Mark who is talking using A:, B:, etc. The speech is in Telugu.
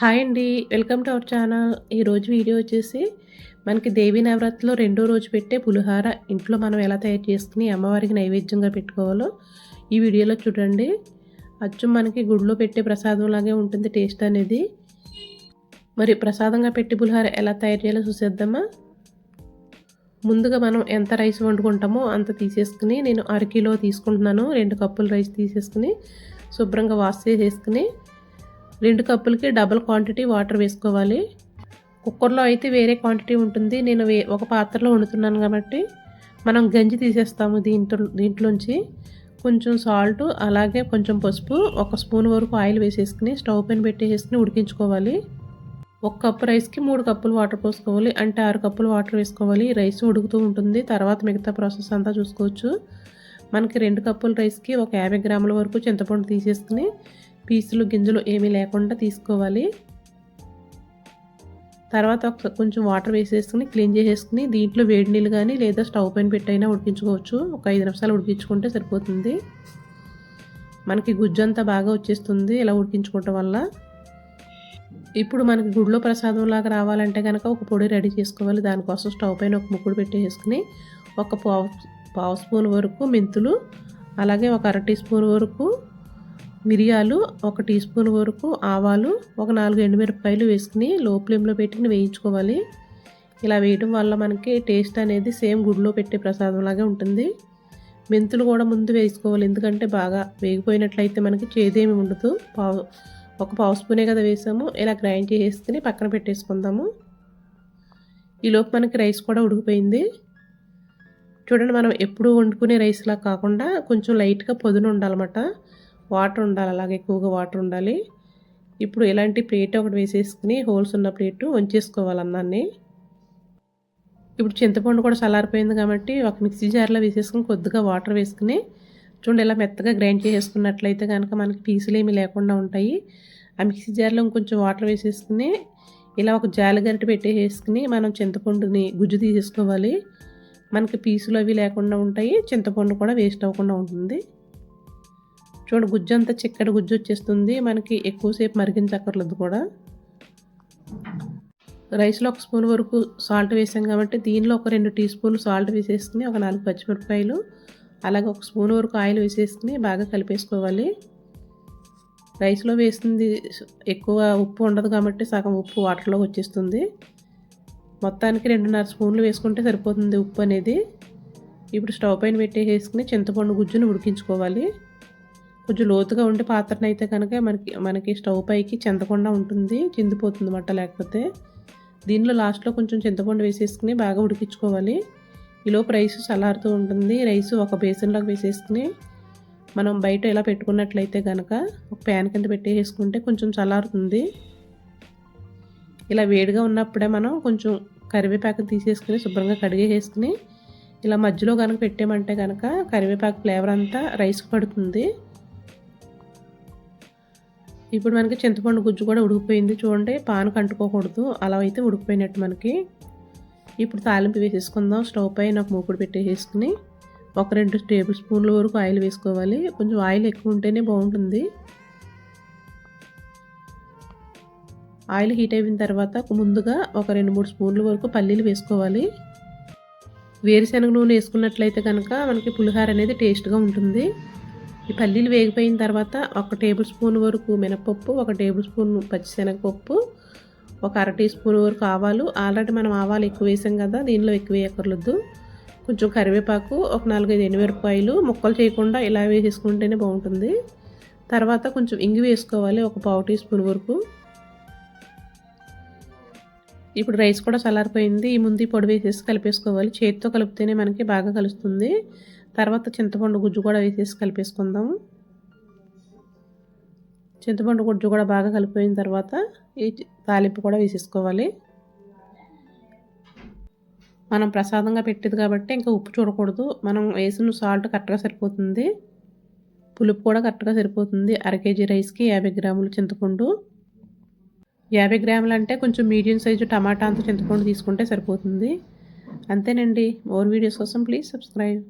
A: హాయ్ అండి వెల్కమ్ టు అవర్ ఛానల్. ఈరోజు వీడియో వచ్చేసి మనకి దేవీ నవరాత్రిలో రెండో రోజు పెట్టే పులిహార ఇంట్లో మనం ఎలా తయారు చేసుకుని అమ్మవారికి నైవేద్యంగా పెట్టుకోవాలో ఈ వీడియోలో చూడండి. అచ్చు మనకి గుడిలో పెట్టే ప్రసాదం లాగే ఉంటుంది టేస్ట్ అనేది. మరి ప్రసాదంగా పెట్టి పులిహార ఎలా తయారు చేయాలో చూసేద్దామా? ముందుగా మనం ఎంత రైస్ వండుకుంటామో అంత తీసేసుకుని నేను అరకిలో తీసుకుంటున్నాను రెండు కప్పులు రైస్ తీసేసుకుని శుభ్రంగా వాష్ చేసేసుకుని రెండు కప్పులకి డబల్ క్వాంటిటీ వాటర్ వేసుకోవాలి. కుక్కర్లో అయితే వేరే క్వాంటిటీ ఉంటుంది. నేను వే ఒక పాత్రలో వండుతున్నాను కాబట్టి మనం గంజి తీసేస్తాము దీంట్లో దీంట్లోంచి. కొంచెం సాల్ట్ అలాగే కొంచెం పసుపు ఒక స్పూన్ వరకు ఆయిల్ వేసేసుకుని స్టవ్ పైన పెట్టేసుకుని ఉడికించుకోవాలి. ఒక కప్పు రైస్కి మూడు కప్పులు వాటర్ పోసుకోవాలి. అంటే ఆరు కప్పులు వాటర్ వేసుకోవాలి. రైస్ ఉడుకుతూ ఉంటుంది. తర్వాత మిగతా ప్రాసెస్ అంతా చూసుకోవచ్చు. మనకి రెండు కప్పుల రైస్కి ఒక యాభై గ్రాముల వరకు చింతపండు తీసేసుకుని పీసులు గింజలు ఏమీ లేకుండా తీసుకోవాలి. తర్వాత ఒక కొంచెం వాటర్ వేసేసుకుని క్లీన్ చేసేసుకుని దీంట్లో వేడి నీళ్ళు కానీ లేదా స్టవ్ పైన పెట్టైనా ఉడికించుకోవచ్చు. ఒక ఐదు నిమిషాలు ఉడికించుకుంటే సరిపోతుంది. మనకి గుజ్జు అంతా బాగా వచ్చేస్తుంది ఇలా ఉడికించుకోవటం వల్ల. ఇప్పుడు మనకి గుడిలో ప్రసాదం లాగా రావాలంటే కనుక ఒక పొడి రెడీ చేసుకోవాలి. దానికోసం స్టవ్ పైన ఒక ముక్కుడు పెట్టేసుకుని ఒక పావు పావు స్పూన్ వరకు మెంతులు అలాగే ఒక అర టీ స్పూన్ వరకు మిరియాలు ఒక టీ స్పూన్ వరకు ఆవాలు ఒక నాలుగు ఎండుమిరపకాయలు వేసుకుని లో ఫ్లేమ్లో పెట్టుకుని వేయించుకోవాలి. ఇలా వేయడం వల్ల మనకి టేస్ట్ అనేది సేమ్ గుడిలో పెట్టే ప్రసాదంలాగే ఉంటుంది. మెంతులు కూడా ముందు వేసుకోవాలి ఎందుకంటే బాగా వేగిపోయినట్లయితే మనకి చేదేమి ఉండదు. పావు ఒక పావు స్పూనే కదా వేసాము. ఇలా గ్రైండ్ చేసుకుని పక్కన పెట్టేసుకుందాము. ఈలోపు మనకి రైస్ కూడా ఉడికిపోయింది. చూడండి మనం ఎప్పుడు వండుకునే రైస్లా కాకుండా కొంచెం లైట్గా పొదున ఉండాలన్నమాట. వాటర్ ఉండాలి అలాగే ఎక్కువగా వాటర్ ఉండాలి. ఇప్పుడు ఇలాంటి ప్లేట్ ఒకటి వేసేసుకుని హోల్స్ ఉన్న ప్లేట్ వంచేసుకోవాలి అన్నాన్ని. ఇప్పుడు చింతపండు కూడా చల్లారిపోయింది కాబట్టి ఒక మిక్సీ జార్లో వేసేసుకుని కొద్దిగా వాటర్ వేసుకుని చూడండి ఇలా మెత్తగా గ్రైండ్ చేసేసుకున్నట్లయితే కనుక మనకి పీసులు ఏమి లేకుండా ఉంటాయి. ఆ మిక్సీ జార్లో ఇంకొంచెం వాటర్ వేసేసుకుని ఇలా ఒక జాలి గరిట పెట్టేసుకుని మనం చింతపండుని గుజ్జు తీసేసుకోవాలి. మనకి పీసులు అవి లేకుండా ఉంటాయి చింతపండు కూడా వేస్ట్ అవ్వకుండా ఉంటుంది. చూడండి గుజ్జు అంతా చిక్కటి గుజ్జు వచ్చేస్తుంది. మనకి ఎక్కువసేపు మరిగించక్కర్లేదు కూడా. రైస్లో ఒక స్పూన్ వరకు సాల్ట్ వేసాం కాబట్టి దీనిలో ఒక రెండు టీ స్పూన్లు సాల్ట్ వేసేసుకుని ఒక నాలుగు పచ్చిమిరపకాయలు అలాగే ఒక స్పూన్ వరకు ఆయిల్ వేసేసుకుని బాగా కలిపేసుకోవాలి. రైస్లో వేసింది ఎక్కువ ఉప్పు ఉండదు కాబట్టి సగం ఉప్పు వాటర్లో వచ్చేస్తుంది. మొత్తానికి రెండున్నర స్పూన్లు వేసుకుంటే సరిపోతుంది ఉప్పు అనేది. ఇప్పుడు స్టవ్ పైన పెట్టేసుకుని చింతపండు గుజ్జును ఉడికించుకోవాలి. కొంచెం లోతుగా ఉండే పాత్రను అయితే కనుక మనకి మనకి స్టవ్ పైకి చెందకుండా ఉంటుంది చిందిపోతుంది మట్ట లేకపోతే. దీనిలో లాస్ట్లో కొంచెం చింతపండు వేసేసుకుని బాగా ఉడికించుకోవాలి. ఈలోపు రైస్ చల్లారుతూ ఉంటుంది. రైస్ ఒక బేసన్లోకి వేసేసుకుని మనం బయట ఇలా పెట్టుకున్నట్లయితే కనుక ఒక ప్యాన్ కింద పెట్టేసుకుంటే కొంచెం చల్లారుతుంది. ఇలా వేడిగా ఉన్నప్పుడే మనం కొంచెం కరివేపాకు తీసేసుకుని శుభ్రంగా కడిగేసుకుని ఇలా మధ్యలో కనుక పెట్టామంటే కనుక కరివేపాకు ఫ్లేవర్ అంతా రైస్ పడుతుంది. ఇప్పుడు మనకి చింతపండు గుజ్జు కూడా ఉడికిపోయింది. చూడండి పాను కంటుకోకూడదు. అలా అయితే ఉడికిపోయినట్టు మనకి. ఇప్పుడు తాలింపు వేసేసుకుందాం. స్టవ్ పై నాకు మూకుడు పెట్టేసుకుని ఒక రెండు టేబుల్ స్పూన్ల వరకు ఆయిల్ వేసుకోవాలి. కొంచెం ఆయిల్ ఎక్కువ ఉంటేనే బాగుంటుంది. ఆయిల్ హీట్ అయిన తర్వాత ముందుగా ఒక రెండు మూడు స్పూన్ల వరకు పల్లీలు వేసుకోవాలి. వేరుశనగ నూనె వేసుకున్నట్లయితే కనుక మనకి పులిహార అనేది టేస్ట్గా ఉంటుంది. ఈ పల్లీలు వేగిపోయిన తర్వాత ఒక టేబుల్ స్పూన్ వరకు మినపప్పు ఒక టేబుల్ స్పూన్ పచ్చిశనగపప్పు ఒక అర టీ స్పూన్ వరకు ఆవాలు. ఆల్రెడీ మనం ఆవాలు ఎక్కువ వేసాం కదా దీనిలో ఎక్కువ వేయకర్లేదు కొంచెం కరివేపాకు ఒక నాలుగైదు ఎండుమిరపకాయలు ముక్కలు చేయకుండా ఇలా వేసేసుకుంటేనే బాగుంటుంది. తర్వాత కొంచెం ఇంగి వేసుకోవాలి ఒక పావు టీ స్పూన్ వరకు. ఇప్పుడు రైస్ కూడా చల్లారిపోయింది. ఈ ముందు పొడి వేసేసి కలిపేసుకోవాలి. చేతితో కలిపితేనే మనకి బాగా కలుస్తుంది. తర్వాత చింతపండు గుజ్జు కూడా వేసేసి కలిపేసుకుందాము. చింతపండు గుజ్జు కూడా బాగా కలిపిపోయిన తర్వాత ఈ తాలింపు కూడా వేసేసుకోవాలి. మనం ప్రసాదంగా పెట్టేది కాబట్టి ఇంకా ఉప్పు చూడకూడదు. మనం వేసిన సాల్ట్ కరెక్ట్గా సరిపోతుంది. పులుపు కూడా కరెక్ట్గా సరిపోతుంది. అర కేజీ రైస్కి యాభై గ్రాములు చింతపండు. యాభై గ్రాములు అంటే కొంచెం మీడియం సైజు టమాటా అంత చింతపండు తీసుకుంటే సరిపోతుంది. అంతేనండి. మోర్ వీడియోస్ కోసం ప్లీజ్ సబ్స్క్రైబ్.